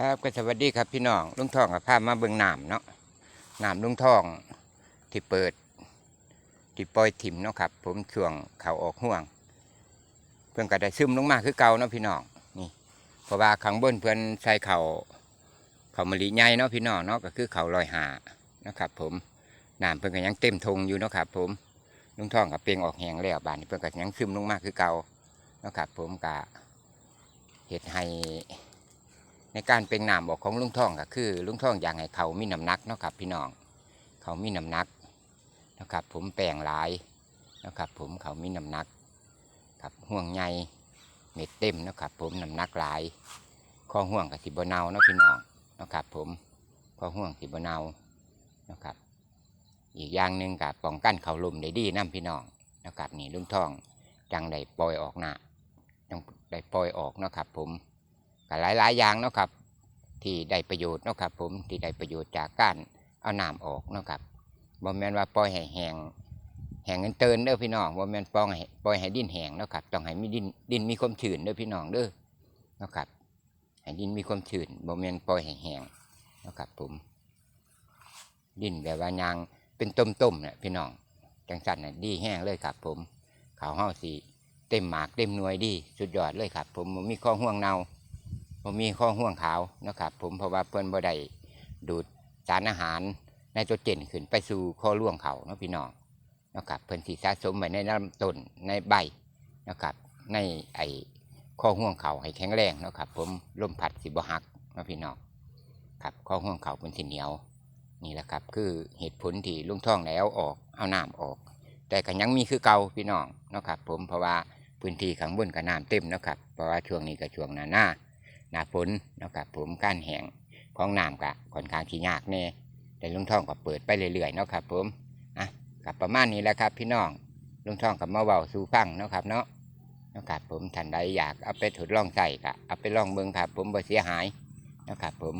ครับก็สวัสดีครับพี่น้องลุงทองกับพาพมาเบิ่งน้ำเนาะน้ำลุงทองที่เปิดที่ปล่อยถิ่มเนาะครับ ผมช่วงเขาออกห่วง เพื่อนก็ได้ซึมลงมาคือเก่าเนาะพี่น้องนี่เพราะว่าข้างบนเพื่อนใส่เขาเขามะลิใหญ่เนาะพี่น้องเนาะก็คือเขาลอยหานะครับ ผมน้ำเพื่อนก็ยังเต็มทงอยู่เนาะครับ ผมลุงทองกับเปลงออกแหงแล้วบานเพื่อนก็ยังซึมลงมาคือเก่าเนาะครับ ผมกะเห็ดให้ ในการเป็นน้ำบอกของลุงท่องก็คือ ลุงท่องอยากให้เขามีน้ำหนักเนาะครับ พี่น้องเขามีน้ำหนักนะครับ ผมแปลงหลายนะครับ ผมเขามีน้ำหนักครับห่วงใหญ่เม็ดเต็มนะครับ ผมน้ำหนักหลายข้อห่วงกับสิบเนาเนาะพี่น้องนะครับ ผมข้อห่วงสิบเนานะครับ อีกอย่างหนึ่งกับป้องกันเขาลมได้ดีน้ำพี่น้องนะครับนี่ลุงท่องจังได้ปล่อยออกหน้าจังได้ปล่อยออกนะครับ ผม ก็หลายหลาย ๆ อย่างเนาะครับ ที่ได้ประโยชน์เนาะครับ ผมที่ได้ประโยชน์จากการเอาน้ำออกเนาะครับบ่แม่นว่าปล่อยให้แห้งแห้งเงินเตินเด้อพี่น้องบ่แม่นปล่อยให้ปล่อยให้ดินแห้งเนาะครับต้องให้มีดินดินมีความชื้นเด้อพี่น้องเด้อเนาะครับให้ดินมีความชื้นบ่แม่นปล่อยให้แห้งเนาะครับ ผม ดินแบบว่ายางเป็นต้มๆเนี่ยพี่น้องจังสันน่ะดีแห้งเลยครับ ผมเขาวเฮาสีเต็มหมากเต็มหน่วยดี สุดยอดเลยครับ ผมมีข้อห่วงเนา ผมมีข้อห่วงขาวนะครับ ผมเพราะว่าเพื่อนบ่ได้ดูดสารอาหารในตัวเจนขึ้นไปสู่ข้อร่วงเขาเนาะพี่น้องนะครับเพื่อนสีสะสมไว้ในลำต้นในใบนะครับในไอข้อห่วงเขาให้แข็งแรงนะครับ ผมลมพัดสิบหักนะพี่น้องครับข้อห่วงเขาเป็นสีเหนียวนี่แหละครับ คือเหตุผลที่ลุงท่องแล้วออกเอาน้ำออก แต่ก็ยังมีคือเก่าพี่น้องนะครับ ผมเพราะว่าพื้นที่ข้างบนก็น้ำเต็มนะครับเพราะว่าช่วงนี้ก็ช่วงหน้าหน้า หนาฝนนะครับผมการแห้งของน้ำกะค่อนข้างที่ยากแน่แต่ลุงท่องก็เปิดไปเรื่อยๆเนาะครับผมอะกับประมาณนี้แหละครับ พี่น้องลุงท่องกับมาเว้าสู่ฟังเนาะครับเนาะนะครับผมท่านใดอยากเอาไปทดลองใส่กะเอาไปลองเบิ่งครับ ผมบ่เสียหายนะครับผม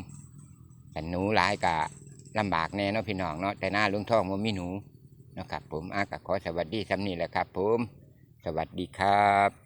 แต่หนูหลายกะลำบากแน่เนาะพี่น้องเนาะแต่หน้าลุงท่องมันมีหนูนะครับผมอากะขอสวัสดีสำนีแหละครับ ผม สวัสดีครับ